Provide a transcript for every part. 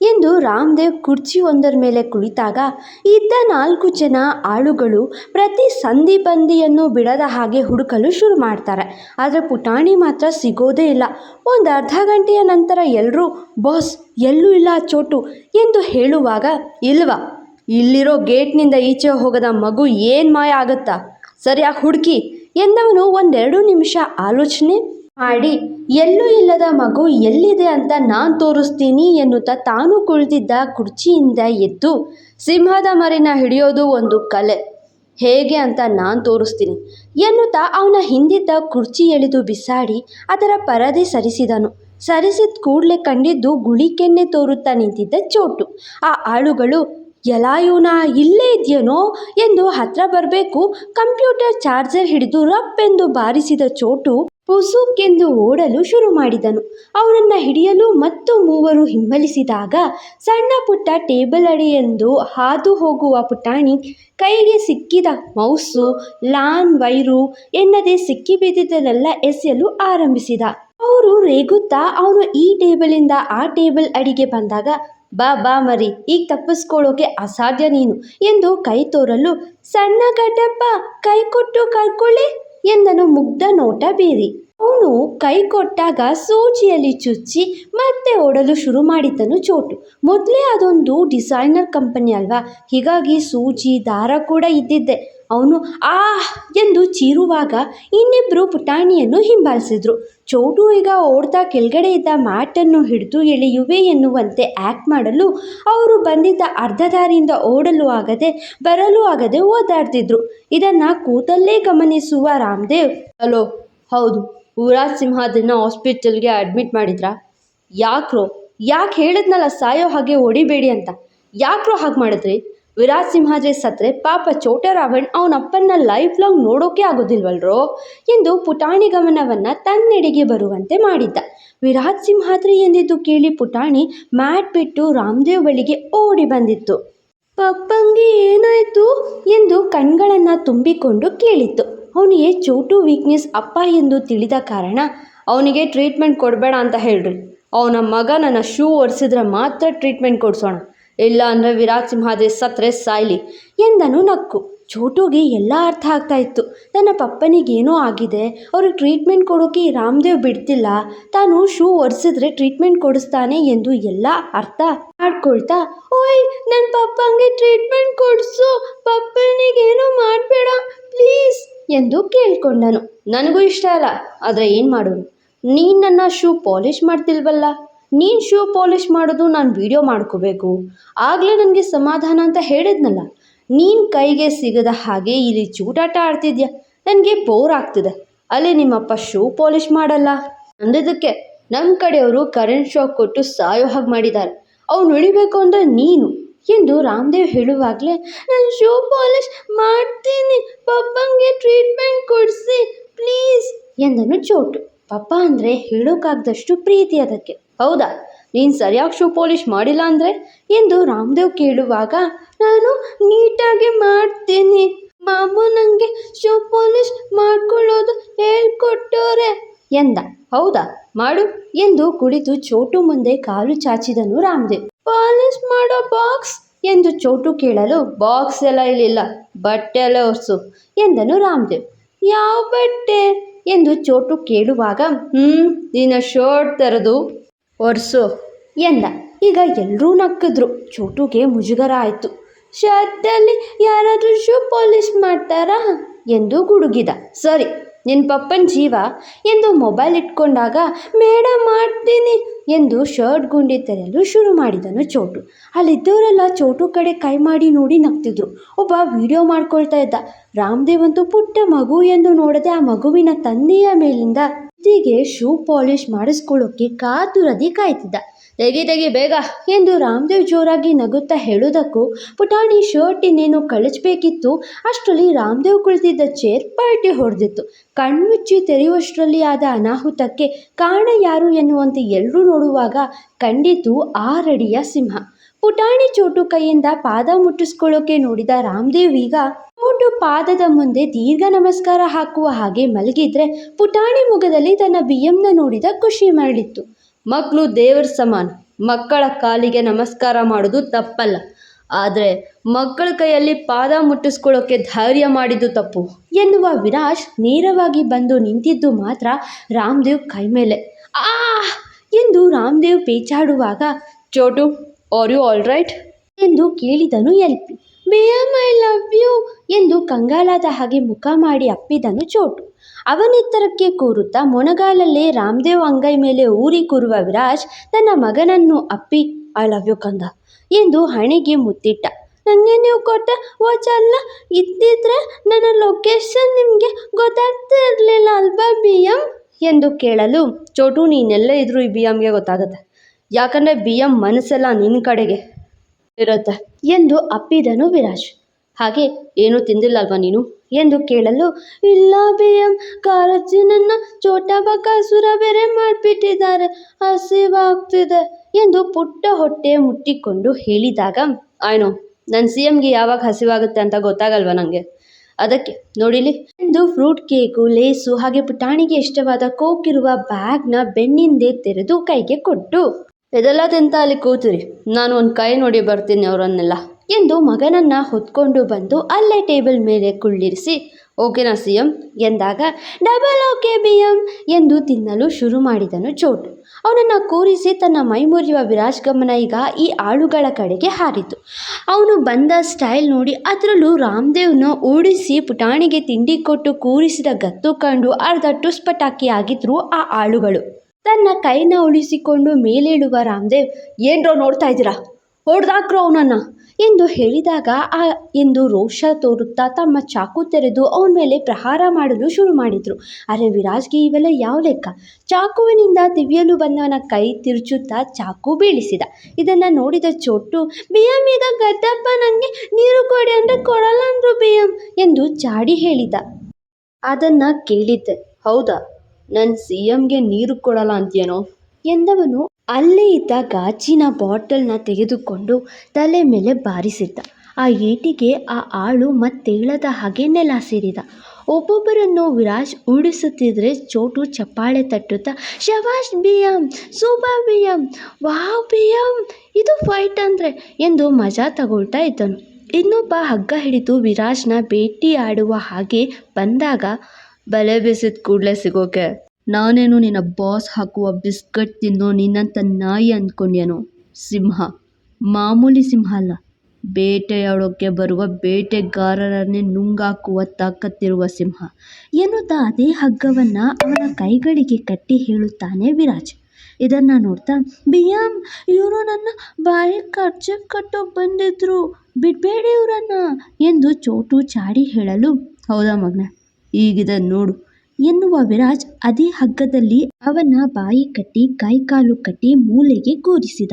ಎಂದು ರಾಮದೇವ್ ಕುರ್ಚಿ ಒಂದರ ಮೇಲೆ ಕುಳಿತಾಗ, ಇದ್ದ ನಾಲ್ಕು ಜನ ಆಳುಗಳು ಪ್ರತಿ ಸಂಧಿ ಬಂದಿಯನ್ನು ಬಿಡದ ಹಾಗೆ ಹುಡುಕಲು ಶುರು ಮಾಡ್ತಾರೆ. ಆದರೆ ಪುಟಾಣಿ ಮಾತ್ರ ಸಿಗೋದೇ ಇಲ್ಲ. ಒಂದು ಅರ್ಧ ಗಂಟೆಯ ನಂತರ ಎಲ್ಲರೂ ಬಾಸ್, ಎಲ್ಲೂ ಇಲ್ಲ ಚೋಟು ಎಂದು ಹೇಳುವಾಗ, ಇಲ್ವ? ಇಲ್ಲಿರೋ ಗೇಟ್ನಿಂದ ಈಚೆ ಹೋಗದ ಮಗು ಏನು ಮಾಯ ಆಗುತ್ತಾ? ಸರಿಯಾಗಿ ಹುಡುಕಿ ಎಂದವನು ಒಂದೆರಡು ನಿಮಿಷ ಆಲೋಚನೆ ಮಾಡಿ ಎಲ್ಲೂ ಇಲ್ಲದ ಮಗು ಎಲ್ಲಿದೆ ಅಂತ ನಾನು ತೋರಿಸ್ತೀನಿ ಎನ್ನುತ್ತಾ ತಾನು ಕುಳಿತಿದ್ದ ಕುರ್ಚಿಯಿಂದ ಎದ್ದು ಸಿಂಹದ ಮರಿನ ಹಿಡಿಯೋದು ಒಂದು ಕಲೆ. ಹೇಗೆ ಅಂತ ನಾನು ತೋರಿಸ್ತೀನಿ ಎನ್ನುತ್ತಾ ಅವನ ಹಿಂದಿದ್ದ ಕುರ್ಚಿ ಎಳೆದು ಬಿಸಾಡಿ ಅದರ ಪರದೆ ಸರಿಸಿದನು. ಸರಿಸಿದ ಕೂಡಲೇ ಕಂಡಿದ್ದು ಗುಳಿಕೆನ್ನೆ ತೋರುತ್ತಾ ನಿಂತಿದ್ದ ಚೋಟು. ಆ ಆಳುಗಳು ಎಲ್ಲ ಇಲ್ಲೇ ಇದೆಯೇನೋ ಎಂದು ಹತ್ರ ಬರಬೇಕು, ಕಂಪ್ಯೂಟರ್ ಚಾರ್ಜರ್ ಹಿಡಿದು ರಪ್ಪೆಂದು ಬಾರಿಸಿದ ಚೋಟು ಪುಸುಕೆಂದು ಓಡಲು ಶುರು ಮಾಡಿದನು. ಅವನನ್ನು ಹಿಡಿಯಲು ಮತ್ತು ಮೂವರು ಹಿಂಬಲಿಸಿದಾಗ ಸಣ್ಣ ಪುಟ್ಟ ಟೇಬಲ್ ಅಡಿಯೆಂದು ಹಾದು ಹೋಗುವ ಪುಟಾಣಿ ಕೈಗೆ ಸಿಕ್ಕಿದ ಮೌಸು, ಲಾನ್, ವೈರು ಎನ್ನದೆ ಸಿಕ್ಕಿ ಬಿದ್ದಿದ್ದನ್ನೆಲ್ಲ ಎಸೆಯಲು ಆರಂಭಿಸಿದ. ಅವರು ರೇಗುತ್ತಾ ಅವನು ಈ ಟೇಬಲಿಂದ ಆ ಟೇಬಲ್ ಅಡಿಗೆ ಬಂದಾಗ, ಬಾ ಬಾ, ಮರಿ, ಈಗ ತಪ್ಪಿಸ್ಕೊಳ್ಳೋಕೆ ಅಸಾಧ್ಯ ನೀನು ಎಂದು ಕೈ ತೋರಲು, ಸಣ್ಣ ಗಡ್ಡಪ್ಪ ಕೈ ಕೊಟ್ಟು ಕರ್ಕೊಳ್ಳಿ. ಎಂದನು ಮುಗ್ಧ ನೋಟ ಬೀರಿ. ಅವನು ಕೈ ಕೊಟ್ಟಾಗ ಸೂಜಿಯಲ್ಲಿ ಚುಚ್ಚಿ ಮತ್ತೆ ಓಡಲು ಶುರು ಮಾಡಿದ್ದನು ಚೋಟು. ಮೊದಲೇ ಅದೊಂದು ಡಿಸೈನರ್ ಕಂಪನಿ ಅಲ್ವಾ? ಹೀಗಾಗಿ ಸೂಜಿ, ದಾರ ಕೂಡ ಇದ್ದಿದ್ದೆ. ಅವನು, ಆ! ಎಂದು ಚೀರುವಾಗ ಇನ್ನಿಬ್ಬರು ಪುಟಾಣಿಯನ್ನು ಹಿಂಬಾಲಿಸಿದ್ರು. ಚೌಟು ಈಗ ಓಡ್ತಾ ಕೆಳಗಡೆ ಇದ್ದ ಮ್ಯಾಟನ್ನು ಹಿಡಿದು ಎಳೆಯುವೆ ಎನ್ನುವಂತೆ ಆ್ಯಕ್ಟ್ ಮಾಡಲು ಅವರು ಬಂದಿದ್ದ ಅರ್ಧ ದಾರಿಯಿಂದ ಓಡಲು ಆಗದೆ, ಬರಲು ಆಗದೆ ಓದಾಡ್ತಿದ್ರು. ಇದನ್ನು ಕೂತಲ್ಲೇ ಗಮನಿಸುವ ರಾಮದೇವ್, ಹಲೋ, ಹೌದು ಊರಾಜ್ ಸಿಂಹದನ್ನ ಹಾಸ್ಪಿಟಲ್ಗೆ ಅಡ್ಮಿಟ್ ಮಾಡಿದ್ರಾ? ಯಾಕ್ರೋ, ಯಾಕೆ ಹೇಳಿದ್ನಲ್ಲ ಸಾಯೋ ಹಾಗೆ ಹೊಡಿಬೇಡಿ ಅಂತ. ಯಾಕ್ರೋ ಹಾಗೆ ಮಾಡಿದ್ರಿ? ವಿರಾಟ್ ಸಿಂಹಾದ್ರಿ ಸತ್ರೆ ಪಾಪ ಚೋಟ ರಾವಣ್ ಅಪ್ಪನ ಲೈಫ್ ಲಾಂಗ್ ನೋಡೋಕೆ ಆಗೋದಿಲ್ವಲ್ರೋ ಎಂದು ಪುಟಾಣಿ ಗಮನವನ್ನು ತನ್ನೆಡೆಗೆ ಬರುವಂತೆ ಮಾಡಿದ್ದ. ವಿರಾಟ್ ಸಿಂಹಾದ್ರಿ ಎಂದಿದ್ದು ಕೇಳಿ ಪುಟಾಣಿ ಮ್ಯಾಟ್ ಬಿಟ್ಟು ರಾಮದೇವ್ ಬಳಿಗೆ ಓಡಿ ಬಂದಿತ್ತು. ಪಪ್ಪಂಗೆ ಏನಾಯಿತು? ಎಂದು ಕಣ್ಗಳನ್ನು ತುಂಬಿಕೊಂಡು ಕೇಳಿತ್ತು. ಅವನಿಗೆ ಚೋಟು ವೀಕ್ನೆಸ್ ಅಪ್ಪ ಎಂದು ತಿಳಿದ ಕಾರಣ ಅವನಿಗೆ ಟ್ರೀಟ್ಮೆಂಟ್ ಕೊಡಬೇಡ ಅಂತ ಹೇಳ್ರಿ. ಅವನ ಮಗ ನನ್ನ ಶೂ ಒರೆಸಿದ್ರೆ ಮಾತ್ರ ಟ್ರೀಟ್ಮೆಂಟ್ ಕೊಡಿಸೋಣ. ಇಲ್ಲ ಅಂದರೆ ವಿರಾಟ್ ಸಿಂಹಾದ್ರಿ ಸತ್ರೆ ಸಾಯ್ಲಿ. ಎಂದನು ನಕ್ಕು. ಚೋಟುಗೆ ಎಲ್ಲ ಅರ್ಥ ಆಗ್ತಾ ಇತ್ತು. ತನ್ನ ಪಪ್ಪನಿಗೇನೋ ಆಗಿದೆ. ಅವ್ರಿಗೆ ಟ್ರೀಟ್ಮೆಂಟ್ ಕೊಡೋಕೆ ರಾಮದೇವ್ ಬಿಡ್ತಿಲ್ಲ. ತಾನು ಶೂ ಒರೆಸಿದ್ರೆ ಟ್ರೀಟ್ಮೆಂಟ್ ಕೊಡಿಸ್ತಾನೆ ಎಂದು ಎಲ್ಲ ಅರ್ಥ ಮಾಡ್ಕೊಳ್ತಾ, ಓಯ್ ನನ್ನ ಪಪ್ಪಂಗೆ ಟ್ರೀಟ್ಮೆಂಟ್ ಕೊಡಿಸು. ಪಪ್ಪನಿಗೇನೋ ಮಾಡಬೇಡ. ಪ್ಲೀಸ್ ಎಂದು ಕೇಳ್ಕೊಂಡನು. ನನಗೂ ಇಷ್ಟ ಅಲ್ಲ. ಆದರೆ ಏನು ಮಾಡೋದು? ನೀನು ನನ್ನ ಶೂ ಪಾಲಿಷ್ ಮಾಡ್ತಿಲ್ವಲ್ಲ? ನೀನು ಶೂ ಪಾಲಿಷ್ ಮಾಡೋದು ನಾನು ವಿಡಿಯೋ ಮಾಡ್ಕೋಬೇಕು. ಆಗಲೇ ನನಗೆ ಸಮಾಧಾನ ಅಂತ ಹೇಳಿದ್ನಲ್ಲ. ನೀನು ಕೈಗೆ ಸಿಗದ ಹಾಗೆ ಇಲ್ಲಿ ಚೂಟಾಟ ಆಡ್ತಿದ್ಯಾ? ನನಗೆ ಬೋರ್ ಆಗ್ತಿದೆ. ಅಲ್ಲಿ ನಿಮ್ಮಪ್ಪ ಶೂ ಪಾಲಿಷ್ ಮಾಡಲ್ಲ. ಅಂದಿದ್ದಕ್ಕೆ ನಮ್ಮ ಕಡೆಯವರು ಕರೆಂಟ್ ಶಾಕ್ ಕೊಟ್ಟು ಸಾಯೋ ಹಾಗೆ ಮಾಡಿದ್ದಾರೆ ಅವ್ನು ಉಳಿಬೇಕು ಅಂದರೆ ನೀನು. ಎಂದು ರಾಮದೇವ್ ಹೇಳುವಾಗಲೇ, ನಾನು ಶೂ ಪಾಲಿಷ್ ಮಾಡ್ತೀನಿ. ಪಪ್ಪಂಗೆ ಟ್ರೀಟ್ಮೆಂಟ್ ಕೊಡಿಸಿ. ಪ್ಲೀಸ್ ಎಂದನು ಚೋಟು. ಪಪ್ಪ ಅಂದರೆ ಹೇಳೋಕ್ಕಾಗದಷ್ಟು ಪ್ರೀತಿ ಅದಕ್ಕೆ. ಹೌದಾ? ನೀನು ಸರಿಯಾಗಿ ಶೂ ಪಾಲಿಷ್ ಮಾಡಿಲ್ಲ ಅಂದರೆ? ಎಂದು ರಾಮದೇವ್ ಕೇಳುವಾಗ, ನಾನು ನೀಟಾಗಿ ಮಾಡ್ತೀನಿ. ಮಾಮು ನನಗೆ ಶೂ ಪಾಲಿಷ್ ಮಾಡ್ಕೊಳ್ಳೋದು ಹೇಳ್ಕೊಟ್ಟೋರೆ ಎಂದ. ಹೌದಾ? ಮಾಡು. ಎಂದು ಕುಳಿತು ಚೋಟು ಮುಂದೆ ಕಾಲು ಚಾಚಿದನು ರಾಮದೇವ್. ಪಾಲಿಶ್ ಮಾಡೋ ಬಾಕ್ಸ್? ಎಂದು ಚೋಟು ಕೇಳಲು, ಬಾಕ್ಸ್ ಎಲ್ಲ ಇಲ್ಲಿಲ್ಲ. ಬಟ್ಟೆ ಎಲ್ಲ ಒರೆಸು. ಎಂದನು ರಾಮದೇವ್. ಯಾವ ಬಟ್ಟೆ? ಎಂದು ಚೋಟು ಕೇಳುವಾಗ ಹ್ಞೂ ನಿನ್ನ ಶರ್ಟ್ ತೆರೆದು. ಒರೆಸು ಎಂದ. ಈಗ ಎಲ್ಲರೂ ನಕ್ಕಿದ್ರು. ಚೋಟುಗೆ ಮುಜುಗರ ಆಯಿತು. ಶರ್ಟಲ್ಲಿ ಯಾರಾದರೂ ಶೂ ಪಾಲಿಶ್ ಮಾಡ್ತಾರಾ? ಎಂದು ಗುಡುಗಿದ. ಸರಿ ನಿನ್ನ ಪಪ್ಪನ ಜೀವ ಎಂದು ಮೊಬೈಲ್ ಇಟ್ಕೊಂಡಾಗ ಬೇಡ ಮಾಡ್ತೀನಿ ಎಂದು ಶರ್ಟ್ ಗುಂಡಿ ತೆರೆಯಲು ಶುರು ಮಾಡಿದನು ಚೋಟು. ಅಲ್ಲಿದ್ದವರೆಲ್ಲ ಚೋಟು ಕಡೆ ಕೈ ಮಾಡಿ ನೋಡಿ ನಗ್ತಿದ್ರು ಒಬ್ಬ ವಿಡಿಯೋ ಮಾಡ್ಕೊಳ್ತಾ ಇದ್ದ. ರಾಮದೇವ್ ಅಂತೂ ಪುಟ್ಟ ಮಗು ಎಂದು ನೋಡದೆ ಆ ಮಗುವಿನ ತಂದೆಯ ಮೇಲಿಂದ ಹೀಗೆ ಶೂ ಪಾಲಿಷ್ ಮಾಡಿಸ್ಕೊಳ್ಳೋಕೆ ಕಾತುರದಿ ಕಾಯ್ತಿದ್ದ. ತೆಗಿ ತೆಗಿ ಬೇಗ ಎಂದು ರಾಮದೇವ್ ಜೋರಾಗಿ ನಗುತ್ತಾ ಹೇಳುವುದಕ್ಕೂ ಪುಟಾಣಿ ಶರ್ಟ್ ಇನ್ನೇನು ಕಳಿಸ್ಬೇಕಿತ್ತು ಅಷ್ಟರಲ್ಲಿ ರಾಮದೇವ್ ಕುಳಿತಿದ್ದ ಚೇರ್ ಪಲ್ಟಿ ಹೊಡೆದಿತ್ತು. ಕಣ್ಮುಚ್ಚಿ ತೆರೆಯುವಷ್ಟರಲ್ಲಿ ಆದ ಅನಾಹುತಕ್ಕೆ ಕಾರಣ ಯಾರು ಎನ್ನುವಂತೆ ಎಲ್ಲರೂ ನೋಡುವಾಗ ಕಂಡಿತು ಆರಡಿಯ ಸಿಂಹ. ಪುಟಾಣಿ ಚೋಟು ಕೈಯಿಂದ ಪಾದ ಮುಟ್ಟಿಸ್ಕೊಳ್ಳೋಕೆ ನೋಡಿದ ರಾಮದೇವ್ ಈಗ ಚೋಟು ಪಾದದ ಮುಂದೆ ದೀರ್ಘ ನಮಸ್ಕಾರ ಹಾಕುವ ಹಾಗೆ ಮಲಗಿದ್ರೆ ಪುಟಾಣಿ ಮುಖದಲ್ಲಿ ತನ್ನ ಬಿಎಂನ ನೋಡಿದ ಖುಷಿ ಮರಳಿತ್ತು. ಮಕ್ಕಳು ದೇವರ ಸಮಾನ, ಮಕ್ಕಳ ಕಾಲಿಗೆ ನಮಸ್ಕಾರ ಮಾಡೋದು ತಪ್ಪಲ್ಲ. ಆದರೆ ಮಕ್ಕಳ ಕೈಯಲ್ಲಿ ಪಾದ ಮುಟ್ಟಿಸ್ಕೊಳ್ಳೋಕೆ ಧೈರ್ಯ ಮಾಡಿದ್ದು ತಪ್ಪು. ಎನ್ನುವ ವಿರಾಜ್ ನೇರವಾಗಿ ಬಂದು ನಿಂತಿದ್ದು ಮಾತ್ರ ರಾಮದೇವ್ ಕೈ ಮೇಲೆ ಆ ಎಂದು Ramdev ಪೇಚಾಡುವಾಗ, Chotu are you all right ಎಂದು ಕೇಳಿದನು LP. B M I love you ಎಂದು ಕಂಗಾಲಾದ ಹಾಗೆ ಮುಖ ಮಾಡಿ ಅಪ್ಪಿದನು ಚೋಟು. ಅವನೆತ್ತರಕ್ಕೆ ಕೂರುತ್ತಾ ಮೊಣಗಾಲಲ್ಲೇ ರಾಮದೇವ್ ಅಂಗೈ ಮೇಲೆ ಊರಿ ಕೂರುವ ವಿರಾಜ್ ತನ್ನ ಮಗನನ್ನು ಅಪ್ಪಿ ಐ ಲವ್ ಯು ಕಂದ, ಎಂದು ಹಣೆಗೆ ಮುತ್ತಿಟ್ಟ. ನನಗೆ ನೀವು ಕೊಟ್ಟ ವಾಚ್ ಅಲ್ಲ? ಇದ್ದಿದ್ರೆ ನನ್ನ ಲೊಕೇಶನ್ ನಿಮಗೆ ಗೊತ್ತಾಗ್ತಾ ಇರಲಿಲ್ಲ ಅಲ್ವಾ ಬಿ ಎಂ ಎಂದು ಕೇಳಲು, ಚೋಟು, ನೀನೆಲ್ಲ ಇದ್ರೂ ಈ ಬಿ ಎಮ್ಗೆ ಗೊತ್ತಾಗುತ್ತೆ. ಯಾಕಂದರೆ ಬಿ ಎಂ ಮನಸ್ಸೆಲ್ಲ ನಿನ್ನ ಕಡೆಗೆ ಇರುತ್ತೆ ಎಂದು ಅಪ್ಪಿದನು ವಿರಾಜ್. ಹಾಗೆ, ಏನೂ ತಿಂದಿಲ್ಲ ಅಲ್ವಾ ನೀನು? ಎಂದು ಕೇಳಲು, ಇಲ್ಲ ಬಿ ಎಂ ನನ್ನ ಚೋಟಾ ಬಕಾಸುರ ಬೇರೆ ಮಾಡಿಬಿಟ್ಟಿದ್ದಾರೆ, ಹಸಿವಾಗ್ತಿದೆ, ಎಂದು ಪುಟ್ಟ ಹೊಟ್ಟೆ ಮುಟ್ಟಿಕೊಂಡು ಹೇಳಿದಾಗ, ಆಯ್ನೋ ನನ್ನ ಸಿ ಎಮ್ಗೆ ಯಾವಾಗ ಹಸಿವಾಗುತ್ತೆ ಅಂತ ಗೊತ್ತಾಗಲ್ವಾ ನನಗೆ ಅದಕ್ಕೆ ನೋಡಿಲಿ, ಎಂದು ಫ್ರೂಟ್ ಕೇಕು, ಲೇಸು ಹಾಗೆ ಪುಟಾಣಿಗೆ ಇಷ್ಟವಾದ ಕೋಕ್ ಇರುವ ಬ್ಯಾಗ್ನ ಬೆನ್ನಿಂದೆ ತೆರೆದು ಕೈಗೆ ಕೊಟ್ಟು ಇದೆಲ್ಲ ತಿಂತ ಅಲ್ಲಿ ಕೂತಿರಿ. ನಾನು ಒಂದು ಕೈ ನೋಡಿ ಬರ್ತೀನಿ ಅವರನ್ನೆಲ್ಲ. ಎಂದು ಮಗನನ್ನ ಹೊತ್ಕೊಂಡು ಬಂದು ಅಲ್ಲೇ ಟೇಬಲ್ ಮೇಲೆ ಕುಳ್ಳಿರಿಸಿ ಓಕೆನಾ ಸಿ ಎಂ ಎಂದಾಗ, ಡಬಲ್ ಓಕೆ ಬಿ ಎಂ ಎಂದು ತಿನ್ನಲು ಶುರು ಮಾಡಿದನು ಚೋಟು. ಅವನನ್ನು ಕೂರಿಸಿ ತನ್ನ ಮೈ ಮುರಿಯುವ ವಿರಾಜ್ ಗಮನ ಈಗ ಈ ಆಳುಗಳ ಕಡೆಗೆ ಹಾರಿತು. ಅವನು ಬಂದ ಸ್ಟೈಲ್ ನೋಡಿ ಅದರಲ್ಲೂ ರಾಮದೇವ್ನ ಓಡಿಸಿ ಪುಟಾಣಿಗೆ ತಿಂಡಿ ಕೊಟ್ಟು ಕೂರಿಸಿದ ಗತ್ತು ಕಂಡು ಅರ್ಧ ಟುಸ್ಪಟಾಕಿಯಾಗಿದ್ರು ಆ ಆಳುಗಳು. ತನ್ನ ಕೈನ ಉಳಿಸಿಕೊಂಡು ಮೇಲೇಳುವ ರಾಮದೇವ್, ಏನ್ರೋ ನೋಡ್ತಾ ಇದ್ದೀರಾ? ಹೊಡೆದಾಕ್ರು ಅವನನ್ನ? ಎಂದು ಹೇಳಿದಾಗ, ಆ, ಎಂದು ರೋಷ ತೋರುತ್ತಾ ತಮ್ಮ ಚಾಕು ತೆರೆದು ಅವನ ಮೇಲೆ ಪ್ರಹಾರ ಮಾಡಲು ಶುರು ಮಾಡಿದರು. ಅರೆ ವಿರಾಜ್ಗೆ ಇವೆಲ್ಲ ಯಾವ ಲೆಕ್ಕ? ಚಾಕುವಿನಿಂದ ತಿವಿಯಲು ಬಂದವನ ಕೈ ತಿರುಚುತ್ತಾ ಚಾಕು ಬೀಳಿಸಿದ. ಇದನ್ನು ನೋಡಿದ ಚೋಟು ಬಿಯಂ ಈಗ ಗದ್ದಪ್ಪ ನನಗೆ ನೀರು ಕೊಡಿ ಅಂದರೆ ಕೊಡಲ್ಲ ಅಂದರು ಬಿಯಂ ಎಂದು ಚಾಡಿ ಹೇಳಿದ. ಅದನ್ನು ಕೇಳಿದ್ದೆ. ಹೌದಾ? ನನ್ನ ಸಿ ಎಂಗೆ ನೀರು ಕೊಡಲ್ಲ ಅಂತೀಯನೋ? ಎಂದವನು ಅಲ್ಲೇ ಇದ್ದ ಗಾಜಿನ ಬಾಟಲ್ನ ತೆಗೆದುಕೊಂಡು ತಲೆ ಮೇಲೆ ಬಾರಿಸಿದ್ದ. ಆ ಏಟಿಗೆ ಆ ಆಳು ಮತ್ತೇಳದ ಹಾಗೆ ನೆಲ ಸೇರಿದ. ಒಬ್ಬೊಬ್ಬರನ್ನು ವಿರಾಜ್ ಉಡಿಸುತ್ತಿದ್ರೆ ಚೋಟು ಚಪ್ಪಾಳೆ ತಟ್ಟುತ್ತಾ ಶವಾಶ್ B M super B M wow B M ಇದು ಫೈಟ್ ಅಂದರೆ ಎಂದು ಮಜಾ ತಗೊಳ್ತಾ ಇದ್ದನು. ಇನ್ನೊಬ್ಬ ಹಗ್ಗ ಹಿಡಿದು ವಿರಾಜ್ನ ಭೇಟಿ ಆಡುವ ಹಾಗೆ ಬಂದಾಗ ಬಲೆ ಬೀಸಿದ ಕೂಡಲೇ ಸಿಗೋಕೆ. ನಾನೇನು ನಿನ್ನ ಬಾಸ್ ಹಾಕುವ ಬಿಸ್ಕಟ್ ತಿನ್ನೋ ನಿನ್ನಂಥ ನಾಯಿ ಅಂದ್ಕೊಂಡ್ಯಾನೋ ಸಿಂಹ. ಮಾಮೂಲಿ ಸಿಂಹ ಅಲ್ಲ. ಬೇಟೆಯಾಡೋಕ್ಕೆ ಬರುವ ಬೇಟೆಗಾರರನ್ನೇ ನುಂಗಾಕುವ ತಾಕತ್ತಿರುವ ಸಿಂಹ. ಎನ್ನುತ್ತಾ ಅದೇ ಹಗ್ಗವನ್ನು ಅವನ ಕೈಗಳಿಗೆ ಕಟ್ಟಿ ಹೇಳುತ್ತಾನೆ ವಿರಾಜ್. ಇದನ್ನು ನೋಡ್ತಾ, ಬಿಯಾಮ್, ಇವರು ನನ್ನ ಬಾಯಿ ಖರ್ಚು ಕಟ್ಟೋಕೆ ಬಂದಿದ್ರು. ಬಿಡಬೇಡಿ ಇವರನ್ನ ಎಂದು ಚೋಟು ಚಾಡಿ ಹೇಳಲು, ಹೌದಾ ಮಗನ? ಈಗಿದೆ ನೋಡು. ಎನ್ನುವ ವಿರಾಜ್ ಅದೇ ಹಗ್ಗದಲ್ಲಿ ಅವನ ಬಾಯಿ ಕಟ್ಟಿ ಕೈಕಾಲು ಕಟ್ಟಿ ಮೂಲೆಗೆ ಕೂರಿಸಿದ.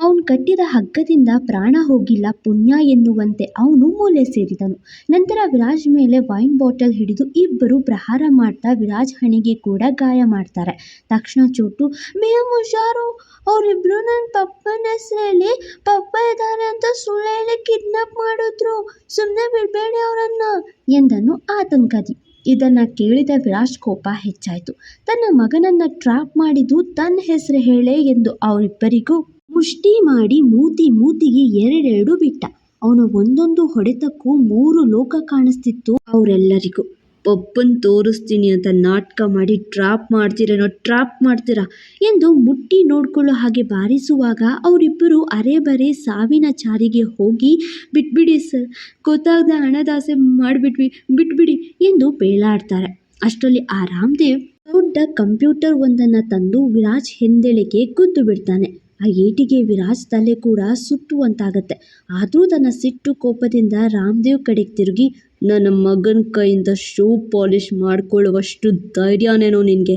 ಅವನು ಕಟ್ಟಿದ ಹಗ್ಗದಿಂದ ಪ್ರಾಣ ಹೋಗಿಲ್ಲ ಪುಣ್ಯ ಎನ್ನುವಂತೆ ಅವನು ಮೂಲೆ ಸೇರಿದನು. ನಂತರ ವಿರಾಜ್ ಮೇಲೆ ವೈನ್ ಬಾಟಲ್ ಹಿಡಿದು ಇಬ್ಬರು ಪ್ರಹಾರ ಮಾಡ್ತಾ ವಿರಾಜ್ ಹಣೆಗೆ ಕೂಡ ಗಾಯ ಮಾಡ್ತಾರೆ. ತಕ್ಷಣ ಚೋಟು ಮೇಮ್ ಹುಷಾರು, ಅವರಿಬ್ರು ನನ್ನ ಪಪ್ಪನ ಹೆಸರಲ್ಲಿ ಪಪ್ಪ ಇದ್ದಾರೆ ಅಂತ ಸುಳ್ಳು ಹೇಳಿ ಕಿಡ್ನಾಪ್ ಮಾಡಿದ್ರು. ಸುಮ್ಮನೆ ಬಿಡಬೇಡಿ ಅವರನ್ನ, ಎಂದನು ಆತಂಕದಿ. ಇದನ್ನು ಕೇಳಿದ ವಿರಾಜ್ ಕೋಪ ಹೆಚ್ಚಾಯಿತು. ತನ್ನ ಮಗನನ್ನ ಟ್ರ್ಯಾಪ್ ಮಾಡಿದ್ದು ತನ್ನ ಹೆಸರು ಹೇಳೇ ಎಂದು ಅವರಿಬ್ಬರಿಗೂ ಮುಷ್ಟಿ ಮಾಡಿ ಮೂತಿ ಮೂತಿಗೆ ಎರಡೆರಡು ಬಿಟ್ಟ ಅವನ ಒಂದೊಂದು ಹೊಡೆತಕ್ಕೂ ಮೂರು ಲೋಕ ಕಾಣಿಸ್ತಿತ್ತು ಅವರೆಲ್ಲರಿಗೂ. ಪಪ್ಪನ್ ತೋರಿಸ್ತೀನಿ ಅಂತ ನಾಟಕ ಮಾಡಿ ಟ್ರಾಪ್ ಮಾಡ್ತೀರೇನೋ ಟ್ರಾಪ್ ಮಾಡ್ತೀರಾ ಎಂದು ಮುಟ್ಟಿ ನೋಡ್ಕೊಳ್ಳೋ ಹಾಗೆ ಬಾರಿಸುವಾಗ ಅವರಿಬ್ಬರು ಅರೆಬರೆ ಸಾವಿನ ಚಾರಿಗೆ ಹೋಗಿ, ಬಿಟ್ಬಿಡಿ ಸರ್, ಗೊತ್ತಾಗದ ಹಣದಾಸೆ ಮಾಡಿಬಿಟ್ವಿ, ಬಿಟ್ಬಿಡಿ ಎಂದು ಬೇಳಾಡ್ತಾರೆ ಅಷ್ಟರಲ್ಲಿ ಆ ರಾಮದೇವ್ ದೊಡ್ಡ ಕಂಪ್ಯೂಟರ್ ಒಂದನ್ನು ತಂದು ವಿರಾಜ್ ಹಿಂದೆಳಿಗೆ ಗುದ್ದು ಬಿಡ್ತಾನೆ. ಆ ಏಟಿಗೆ ವಿರಾಜ್ ತಲೆ ಕೂಡ ಸುಟ್ಟುವಂತಾಗತ್ತೆ ಆದರೂ ತನ್ನ ಸಿಟ್ಟು ಕೋಪದಿಂದ ರಾಮದೇವ್ ಕಡೆಗೆ ತಿರುಗಿ, ನನ್ನ ಮಗನ ಕೈಯಿಂದ ಶೂ ಪಾಲಿಷ್ ಮಾಡ್ಕೊಳ್ಳುವಷ್ಟು ಧೈರ್ಯನೇನೋ ನಿನಗೆ?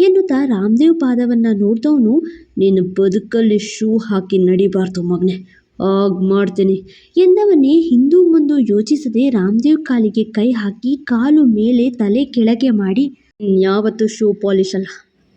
ಎನ್ನುತ್ತಾ ರಾಮದೇವ್ ಪಾದವನ್ನು ನೋಡಿದವನು, ನಿನ್ನ ಬದುಕಲ್ಲಿ ಶೂ ಹಾಕಿ ನಡಿಬಾರ್ದು ಮಗನೇ, ಆಗ ಮಾಡ್ತೀನಿ. ಎಂದವನೇ ಹಿಂದೂ ಮುಂದು ಯೋಚಿಸದೆ ರಾಮದೇವ್ ಕಾಲಿಗೆ ಕೈ ಹಾಕಿ ಕಾಲು ಮೇಲೆ ತಲೆ ಕೆಳಗೆ ಮಾಡಿ ಯಾವತ್ತು ಶೂ ಪಾಲಿಶ್ ಅಲ್ಲ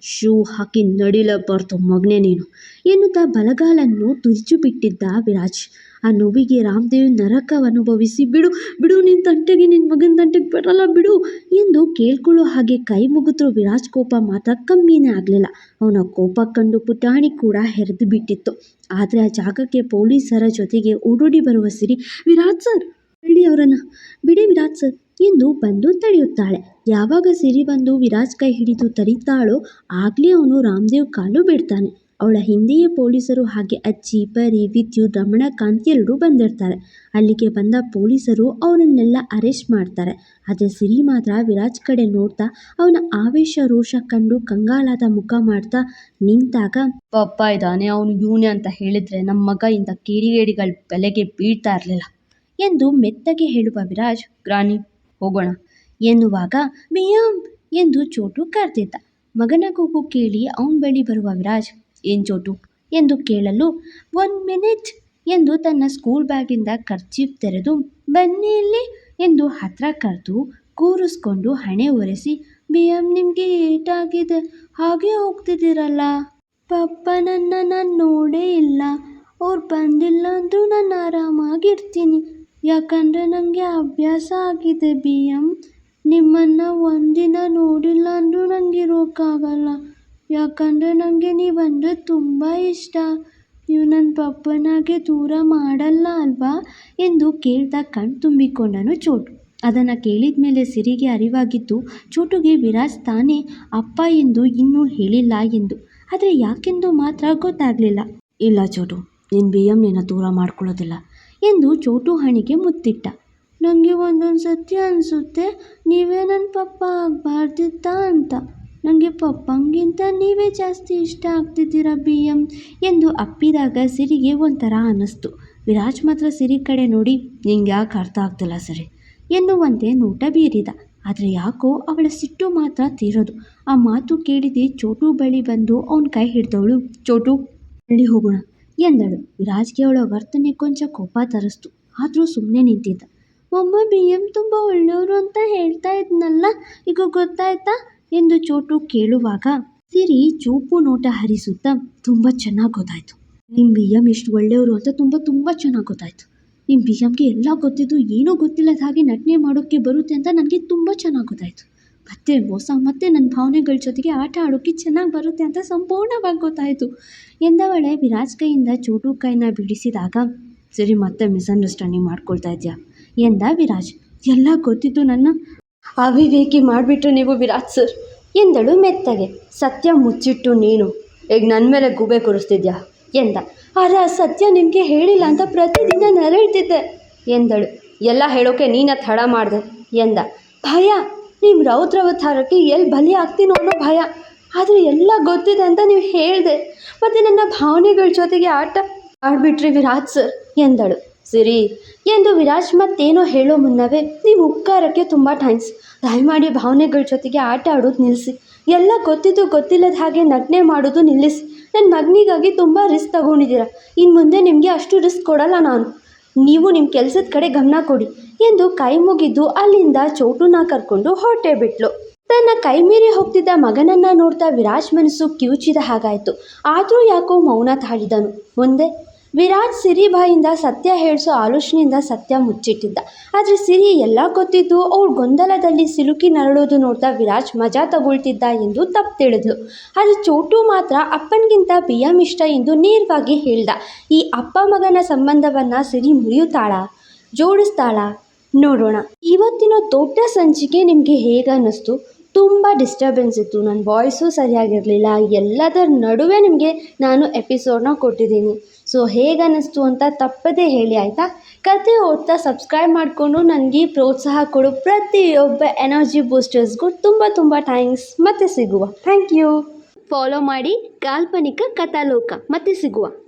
ಶೂ ಹಾಕಿ ನಡಿಲಬಾರ್ದು ಮಗನೇ ನೀನು. ಎನ್ನುತ್ತಾ ಬಲಗಾಲನ್ನು ತುರಿಚು ಬಿಟ್ಟಿದ್ದ ವಿರಾಜ್. ಆ ನೋವಿಗೆ ರಾಮದೇವ್ ನರಕವನುಭವಿಸಿ ಬಿಡು ಬಿಡು ನಿನ್ನ ತಂಟೆಗೆ ನಿನ್ನ ಮಗನ ತಂಟೆಗೆ ಬರಲ್ಲ, ಬಿಡು ಎಂದು ಕೇಳ್ಕೊಳ್ಳೋ ಹಾಗೆ ಕೈ ಮುಗಿದ್ರು ವಿರಾಜ್. ಕೋಪ ಮಾತ್ರ ಕಮ್ಮಿನೇ ಆಗಲಿಲ್ಲ. ಅವನ ಕೋಪ ಕಂಡು ಪುಟಾಣಿ ಕೂಡ ಹೆರೆದು ಬಿಟ್ಟಿತ್ತು. ಆದರೆ ಆ ಜಾಗಕ್ಕೆ ಪೊಲೀಸರ ಜೊತೆಗೆ ಓಡೋಡಿ ಬರುವ ಸಿರಿ. ವಿರಾಜ್ ಸರ್! ಬಿಡಿ ಅವರನ್ನು. ಬಿಡಿ ವಿರಾಜ್ ಸರ್ ಎಂದು ಬಂದು ತಡೆಯುತ್ತಾಳೆ. ಯಾವಾಗ ಸಿರಿ ಬಂದು ವಿರಾಜ್ ಕೈ ಹಿಡಿದು ತರಿತಾಳೋ ಆಗಲೇ ಅವನು ರಾಮದೇವ್ ಕಾಲು ಬಿಡ್ತಾನೆ. ಅವಳ ಹಿಂದೆಯೇ ಪೊಲೀಸರು ಹಾಗೆ ಅಜ್ಜಿ, ಪರಿ, ವಿದ್ಯುತ್, ರಮಣಕಾಂತ್ ಎಲ್ಲರೂ ಬಂದಿರ್ತಾರೆ. ಅಲ್ಲಿಗೆ ಬಂದ ಪೊಲೀಸರು ಅವನನ್ನೆಲ್ಲ ಅರೆಸ್ಟ್ ಮಾಡ್ತಾರೆ. ಆದರೆ ಸಿರಿ ಮಾತ್ರ ವಿರಾಜ್ ಕಡೆ ನೋಡ್ತಾ ಅವನ ಆವೇಶ ರೋಷ ಕಂಡು ಕಂಗಾಲಾದ ಮುಖ ಮಾಡ್ತಾ ನಿಂತಾಗ, ಪಪ್ಪ ಇದ್ದಾನೆ ಅವನು ಇವನೇ ಅಂತ ಹೇಳಿದ್ರೆ ನಮ್ಮ ಮಗ ಇಂಥ ಕಿಡಿಗೇಡಿಗಳ ಬೆಲೆಗೆ ಬೀಳ್ತಾ ಇರಲಿಲ್ಲ ಎಂದು ಮೆತ್ತಗೆ ಹೇಳುವ ವಿರಾಜ್ ಗ್ರಾನಿ ಹೋಗೋಣ ಎನ್ನುವಾಗ ಬಿಯಂ ಎಂದು ಚೋಟು ಕರೆದಿದ್ದ. ಮಗನ ಕೂಗು ಕೇಳಿ ಅವನ ಬಳಿ ಬರುವ ವಿರಾಜ್, ಏನು ಚೋಟು ಎಂದು ಕೇಳಲು ಒನ್ ಮಿನಿಟ್ ಎಂದು ತನ್ನ ಸ್ಕೂಲ್ ಬ್ಯಾಗಿಂದ ಕರ್ಚೀಪ್ ತೆರೆದು ಬನ್ನಿ ಇಲ್ಲಿ ಎಂದು ಹತ್ರ ಕರೆದು ಕೂರಿಸ್ಕೊಂಡು ಹಣೆ ಒರೆಸಿ ಬಿಯಂ ನಿಮಗೆ ಏಟಾಗಿದೆ, ಹಾಗೆ ಹೋಗ್ತಿದ್ದೀರಲ್ಲ? ಪಪ್ಪ ನನ್ನ ನಾನು ನೋಡೇ ಇಲ್ಲ, ಅವ್ರು ಬಂದಿಲ್ಲ ಅಂದರೂ ನಾನು ಆರಾಮಾಗಿರ್ತೀನಿ ಯಾಕಂದರೆ ನನಗೆ ಅಭ್ಯಾಸ ಆಗಿದೆ ಬಿ ಎಂ ನಿಮ್ಮನ್ನು ಒಂದಿನ ನೋಡಿಲ್ಲ ಅಂದರೂ ನನಗೆ ಇರೋಕ್ಕಾಗಲ್ಲ. ಯಾಕಂದರೆ ನನಗೆ ನೀವಂದರೆ ತುಂಬ ಇಷ್ಟ. ನೀವು ನನ್ನ ಪಪ್ಪನಾಗೆ ದೂರ ಮಾಡಲ್ಲ ಅಲ್ವಾ? ಎಂದು ಕೇಳ್ತಾ ಕಣ್ ತುಂಬಿಕೊಂಡನು ಚೋಟು. ಅದನ್ನು ಕೇಳಿದ ಮೇಲೆ ಸಿರಿಗೆ ಅರಿವಾಗಿತ್ತು ಚೋಟುಗೆ ವಿರಾಜ್ ತಾನೇ, ಅಪ್ಪ ಎಂದು ಇನ್ನೂ ಹೇಳಿಲ್ಲ ಎಂದು. ಆದರೆ ಯಾಕೆಂದು ಮಾತ್ರ ಗೊತ್ತಾಗಲಿಲ್ಲ. ಇಲ್ಲ ಚೋಟು ನಿನ್ನ ಬಿ ನಿನ್ನ ದೂರ ಮಾಡ್ಕೊಳ್ಳೋದಿಲ್ಲ. ಎಂದು ಚೋಟು ಹಣಿಗೆ ಮುತ್ತಿಟ್ಟ. ನನಗೆ ಒಂದೊಂದು ಸತಿ ಅನಿಸುತ್ತೆ, ನೀವೇ ನನ್ನ ಪಪ್ಪ ಆಗಬಾರ್ದಿತ್ತ ಅಂತ. ನನಗೆ ಪಪ್ಪಂಗಿಂತ ನೀವೇ ಜಾಸ್ತಿ ಇಷ್ಟ ಆಗ್ತಿದ್ದೀರಾ ಬಿ ಎಂ ಎಂದು ಅಪ್ಪಿದಾಗ ಸಿರಿಗೆ ಒಂಥರ ಅನ್ನಿಸ್ತು. ವಿರಾಜ್ ಮಾತ್ರ ಸಿರಿ ಕಡೆ ನೋಡಿ, ನಿಂಗೆ ಯಾಕೆ ಅರ್ಥ ಆಗ್ತಿಲ್ಲ ಸರಿ? ಎನ್ನುವಂತೆ ನೋಟ ಬೀರಿದ. ಆದರೆ ಯಾಕೋ ಅವಳ ಸಿಟ್ಟು ಮಾತ್ರ ತೀರೋದು. ಆ ಮಾತು ಕೇಳಿದೆ ಚೋಟು ಬಳಿ ಬಂದು ಅವನ ಕೈ ಹಿಡ್ದವಳು. ಚೋಟು ಅಲ್ಲಿ ಹೋಗೋಣ? ಎಂದಳು. ವಿರಾಜ್ಗೆ ಅವಳ ವರ್ತನೆ ಕೊಂಚ ಕೋಪ ತರಿಸ್ತು. ಆದರೂ ಸುಮ್ಮನೆ ನಿಂತಿದ್ದ. ಒಮ್ಮ ಬಿ ಎಂ ತುಂಬ ಒಳ್ಳೆಯವರು ಅಂತ ಹೇಳ್ತಾ ಇದ್ನಲ್ಲ, ಈಗ ಗೊತ್ತಾಯ್ತಾ? ಎಂದು ಚೋಟು ಕೇಳುವಾಗ ಸಿರಿ ಚೂಪು ನೋಟ ಹರಿಸುತ್ತಾ ತುಂಬ ಚೆನ್ನಾಗಿ ಗೊತ್ತಾಯ್ತು. ನಿಮ್ಮ ಬಿ ಎಂ ಎಷ್ಟು ಒಳ್ಳೆಯವರು ಅಂತ ತುಂಬ ತುಂಬ ಚೆನ್ನಾಗಿ ಗೊತ್ತಾಯ್ತು. ನಿಮ್ಮ ಬಿ ಎಮ್ಗೆ ಎಲ್ಲ ಗೊತ್ತಿದ್ದು ಏನೂ ಗೊತ್ತಿಲ್ಲದ ಹಾಗೆ ನಟನೆ ಮಾಡೋಕ್ಕೆ ಬರುತ್ತೆ ಅಂತ ನನಗೆ ತುಂಬ ಚೆನ್ನಾಗಿ ಗೊತ್ತಾಯ್ತು. ಮತ್ತೆ ಮೋಸ ಮತ್ತೆ ನನ್ನ ಭಾವನೆಗಳ ಜೊತೆಗೆ ಆಟ ಆಡೋಕ್ಕೆ ಚೆನ್ನಾಗಿ ಬರುತ್ತೆ ಅಂತ ಸಂಪೂರ್ಣವಾಗಿ ಗೊತ್ತಾಯಿತು. ಎಂದವಳೆ ವಿರಾಜ್ ಕೈಯಿಂದ ಚೋಟು ಕೈನ ಬಿಡಿಸಿದಾಗ, ಸರಿ, ಮತ್ತೆ ಮಿಸ್ಅಂಡರ್ಸ್ಟ್ಯಾಂಡಿಂಗ್ ಮಾಡ್ಕೊಳ್ತಾ ಇದೆಯಾ? ಎಂದ ವಿರಾಜ್. ಎಲ್ಲ ಗೊತ್ತಿದ್ದು ನನ್ನ ಅವಿವೇಕಿ ಮಾಡಿಬಿಟ್ರೆ ನೀವು ವಿರಾಜ್ ಸರ್, ಎಂದಳು ಮೆತ್ತಗೆ. ಸತ್ಯ ಮುಚ್ಚಿಟ್ಟು ನೀನು ಈಗ ನನ್ನ ಮೇಲೆ ಗುಬೆ ಕೂರಿಸ್ತಿದ್ಯಾ? ಎಂದ. ಆದರೆ ಆ ಸತ್ಯ ನಿಮಗೆ ಹೇಳಿಲ್ಲ ಅಂತ ಪ್ರತಿದಿನ ನರಳ್ತಿದ್ದೆ, ಎಂದಳು. ಎಲ್ಲ ಹೇಳೋಕೆ ನೀನ ತಡ ಮಾಡಿದೆ, ಎಂದ. ಭಯ ನಿಮ್ಮ ರೌದ್ರವತಾರಕ್ಕೆ ಎಲ್ಲಿ ಬಲಿ ಆಗ್ತೀನೋ ಅನ್ನೋ ಭಯ. ಆದರೆ ಎಲ್ಲ ಗೊತ್ತಿದೆ ಅಂತ ನೀವು ಹೇಳಿದೆ. ಮತ್ತು ನನ್ನ ಭಾವನೆಗಳ ಜೊತೆಗೆ ಆಟ ಆಡ್ಬಿಟ್ರಿ ವಿರಾಜ್ ಸರ್, ಎಂದಳು. ಸಿರಿ, ಎಂದು ವಿರಾಜ್ ಮತ್ತೇನೋ ಹೇಳೋ ಮುನ್ನವೇ ನೀವು ಉಪಕಾರಕ್ಕೆ ತುಂಬ ಥ್ಯಾಂಕ್ಸ್. ದಯಮಾಡಿ ಭಾವನೆಗಳ ಜೊತೆಗೆ ಆಟ ಆಡೋದು ನಿಲ್ಲಿಸಿ ಎಲ್ಲ ಗೊತ್ತಿದ್ದು ಗೊತ್ತಿಲ್ಲದ ಹಾಗೆ ನಟನೆ ಮಾಡೋದು ನಿಲ್ಲಿಸಿ. ನನ್ನ ಮಗನಿಗಾಗಿ ತುಂಬ ರಿಸ್ಕ್ ತಗೊಂಡಿದ್ದೀರ. ಇನ್ನು ಮುಂದೆ ನಿಮಗೆ ಅಷ್ಟು ರಿಸ್ಕ್ ಕೊಡಲ್ಲ ನಾನು. ನೀವು ನಿಮ್ಮ ಕೆಲಸದ ಕಡೆ ಗಮನ ಕೊಡಿ. ಎಂದು ಕೈ ಮುಗಿದು ಅಲ್ಲಿಂದ ಚೋಟುನ ಕರ್ಕೊಂಡು ಹೊರಟೆ ಬಿಟ್ಲು. ತನ್ನ ಕೈ ಮೀರಿ ಹೋಗ್ತಿದ್ದ ಮಗನನ್ನ ನೋಡ್ತಾ ವಿರಾಜ್ ಮನಸ್ಸು ಕಿವುಚಿದ ಹಾಗಾಯಿತು. ಆದರೂ ಯಾಕೋ ಮೌನ ತಾಳಿದನು. ಮುಂದೆ, ವಿರಾಜ್ ಸಿರಿ ಬಾಯಿಂದ ಸತ್ಯ ಹೇಳಿಸೋ ಆಲೋಚನೆಯಿಂದ ಸತ್ಯ ಮುಚ್ಚಿಟ್ಟಿದ್ದ. ಆದರೆ ಸಿರಿ ಎಲ್ಲ ಗೊತ್ತಿದ್ದು ಅವ್ರ ಗೊಂದಲದಲ್ಲಿ ಸಿಲುಕಿ ನರಳೋದು ನೋಡ್ತಾ ವಿರಾಜ್ ಮಜಾ ತಗೊಳ್ತಿದ್ದ ಎಂದು ತಪ್ಪು ತಿಳಿದ್ಲು. ಆದರೆ ಚೋಟು ಮಾತ್ರ ಅಪ್ಪನಿಗಿಂತ ಬಿಯಂ ಇಷ್ಟ ಎಂದು ನೇರವಾಗಿ ಹೇಳ್ದ. ಈ ಅಪ್ಪ ಮಗನ ಸಂಬಂಧವನ್ನು ಸಿರಿ ಮುರಿಯುತ್ತಾಳ? ಜೋಡಿಸ್ತಾಳ? ನೋಡೋಣ. ಇವತ್ತಿನ ದೊಡ್ಡ ಸಂಚಿಕೆ ನಿಮಗೆ ಹೇಗೆ ಅನ್ನಿಸ್ತು? ತುಂಬ ಡಿಸ್ಟರ್ಬೆನ್ಸ್ ಇತ್ತು. ನನ್ನ ವಾಯ್ಸು ಸರಿಯಾಗಿರಲಿಲ್ಲ. ಎಲ್ಲದರ ನಡುವೆ ನಿಮಗೆ ನಾನು ಎಪಿಸೋಡ್ನ ಕೊಟ್ಟಿದ್ದೀನಿ. ಸೊ ಹೇಗೆ ಅನ್ನಿಸ್ತು ಅಂತ ತಪ್ಪದೇ ಹೇಳಿ, ಆಯಿತಾ? ಕತೆ ಓದ್ತಾ ಸಬ್ಸ್ಕ್ರೈಬ್ ಮಾಡಿಕೊಂಡು ನನಗೆ ಪ್ರೋತ್ಸಾಹ ಕೊಡು. ಪ್ರತಿಯೊಬ್ಬ ಎನರ್ಜಿ ಬೂಸ್ಟರ್ಸ್ಗೂ ತುಂಬ ತುಂಬ ಥ್ಯಾಂಕ್ಸ್ ಮತ್ತೆ ಸಿಗುವ. ಥ್ಯಾಂಕ್ ಯು ಫಾಲೋ ಮಾಡಿ ಕಾಲ್ಪನಿಕ ಕಥಾಲೋಕ. ಮತ್ತೆ ಸಿಗುವ.